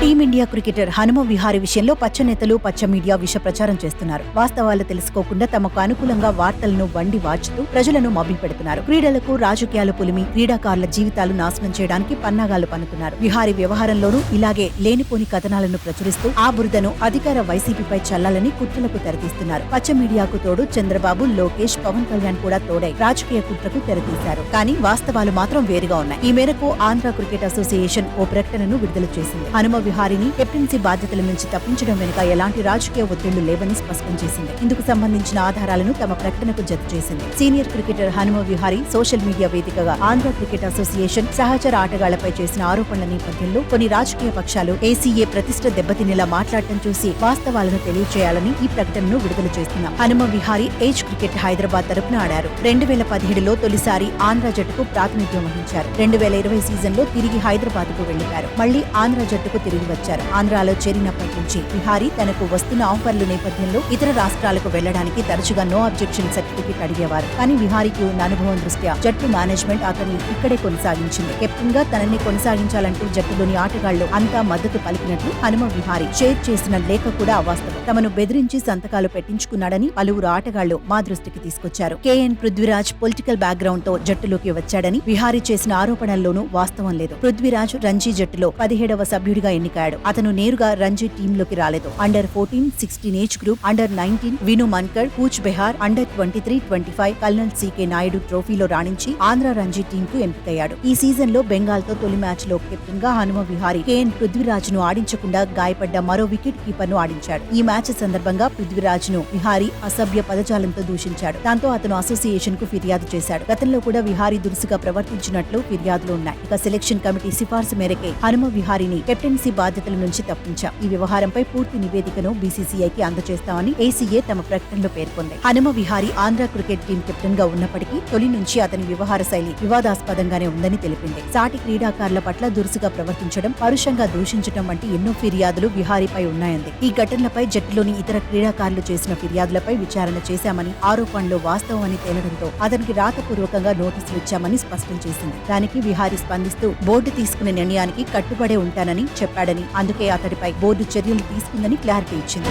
Team India cricketer Hanuma Vihari విషయంలో పచ్చ నేతలు పచ్చ మీడియా విష ప్రచారం చేస్తున్నారు. వాస్తవాలు తెలుసుకోకుండా తమకు అనుకూలంగా వార్తలను వండి వాచుతూ ప్రజలను మభ్యపెడుతున్నారు క్రీడలకు రాజకీయాలు పులిమి క్రీడాకారుల జీవితాలు నాశనం చేయడానికి పన్నాగాలు పన్నుతున్నారు. విహారీ వ్యవహారంలోనూ ఇలాగే లేనిపోని కథనాలను ప్రచురిస్తూ ఆ బురదను అధికార వైసీపీపై చల్లాలని కుట్రలకు తెరతీస్తున్నారు. పచ్చ మీడియాకు తోడు చంద్రబాబు లోకేష్ పవన్ కళ్యాణ్ కూడా తోడై రాజకీయ కుట్రకు తెరతీశారు. కానీ వాస్తవాలు మాత్రం వేరుగా ఉన్నాయి. ఈ మేరకు ఆంధ్ర క్రికెట్ అసోసియేషన్ ఓ ప్రకటనను విడుదల చేసింది. హనుమ విహారీని కెప్టెన్సీ బాధ్యతల నుంచి తప్పించడం వెనుక ఎలాంటి రాజకీయ ఒత్తిళ్ళు లేవని స్పష్టం చేసింది. ఇందుకు సంబంధించిన ఆధారాలను తమ ప్రకటనకు జత చేసింది. Senior cricketer Hanuma Vihari social media వేదికగా ఆంధ్ర క్రికెట్ అసోసియేషన్ సహచర ఆటగాళ్ళపై చేసిన ఆరోపణల నేపథ్యంలో కొన్ని రాజకీయ పక్షాలు ఏసీఏ ప్రతిష్ట దెబ్బతినేలా మాట్లాడటం చూసి వాస్తవాలను తెలియజేయాలని ఈ ప్రకటనను విడుదల చేస్తున్నాం. హనుమ విహారీ ఏజ్ క్రికెట్ హైదరాబాద్ తరపున ఆడారు. రెండు వేల పదిహేడులో తొలిసారి ఆంధ్ర జట్టుకు ప్రాతినిధ్యం వహించారు. రెండు వేల ఇరవై సీజన్లో తిరిగి హైదరాబాద్కు వెళ్ళిపారు మళ్ళీ ఆంధ్ర జట్టుకు తిరిగి వచ్చారు. ఆంధ్రాలో చేరినప్పటి నుంచి బిహారీ తనకు వస్తున్న ఆఫర్ల నేపథ్యంలో ఇతర రాష్ట్రాలకు వెళ్ళడానికి తరచుగా నో అబ్జెక్షన్ సర్టిఫికెట్ అడిగేవారు. కానీ విహారీకి ఉన్న అనుభవం దృష్ట్యా జట్టు మేనేజ్మెంట్ అతన్ని ఇక్కడే కొనసాగించింది. కెప్టెన్గా తనని కొనసాగించాలంటూ జట్టులోని ఆటగాళ్ళు అంతా మద్దతు పలికినట్లు హనుమ విహారీ షేర్ చేసిన లేఖ కూడా అవాస్తవం. తమను బెదిరించి సంతకాలు పెట్టించుకున్నాడని పలువురు ఆటగాళ్ళు మా దృష్టికి తీసుకొచ్చారు. కేఎన్ పృథ్వీరాజ్ పొలిటికల్ బ్యాక్గ్రౌండ్తో జట్టులోకి వచ్చాడని బిహారీ చేసిన ఆరోపణల్లోనూ వాస్తవం లేదు. పృథ్వీరాజ్ రంజీ జట్టులో పదిహేడవ సభ్యుడిగా ఎన్నికాడు. అతను నేరుగా రంజీ టీంలోకి రాలేదు. Under fourteen sixteen age group under nineteen Vinoo Mankad Cooch Behar under twenty three twenty five colonel C K Nayudu ట్రోఫీలో రాణించి ఆంధ్ర రంజీ టీం కు ఎంపికయ్యాడు. ఈ సీజన్లో బెంగాల్తో తొలి మ్యాచ్లో కెప్టెన్గా హనుమ విహారీ కేఎన్ పృథ్వీరాజ్ను ఆడించకుండా గాయపడ్డ మరో వికెట్ కీపర్ను ఆడించాడు. ఈ మ్యాచ్ సందర్భంగా పృథ్వీరాజ్ను విహారీ అసభ్య పదజాలంతో దూషించాడు. దాంతో అతను అసోసియేషన్కు ఫిర్యాదు చేశాడు. గతంలో కూడా విహారీ దురుసుగా ప్రవర్తించినట్లు ఫిర్యాదులు ఉన్నాయి. ఇక సెలక్షన్ కమిటీ సిఫార్సు మేరకే హనుమ విహారీని కెప్టెన్సీ బాధ్యతల నుంచి తప్పించాం. ఈ వ్యవహారంపై పూర్తి నివేదికను బీసీసీఐకి అందజేస్తామని ఏసీఏ తమ ప్రకటనలో పేర్కొంది. హనుమ విహారీ ఆంధ్ర క్రికెట్ టీం కెప్టెన్గా ఉన్నప్పటికీ తొలి నుంచి అతని వ్యవహార శైలి వివాదాస్పదంగానే ఉందని తెలిపింది. సాటి క్రీడాకారుల పట్ల దురుసుగా ప్రవర్తించడం పరుషంగా దూషించడం వంటి ఎన్నో ఫిర్యాదులు విహారీపై ఉన్నాయంది. ఈ ఘటనలపై జట్టులోని ఇతర క్రీడాకారులు చేసిన ఫిర్యాదులపై విచారణ చేశామని ఆరోపణలు వాస్తవం అని తేలడంతో అతనికి రాతపూర్వకంగా నోటీసులు ఇచ్చామని స్పష్టం చేసింది. దానికి విహారీ స్పందిస్తూ బోర్డు తీసుకునే నిర్ణయానికి కట్టుబడే ఉంటానని ఉన్నాడని అందుకే అతడిపై బోర్డు చర్యలు తీసుకుందని క్లారిటీ ఇచ్చింది.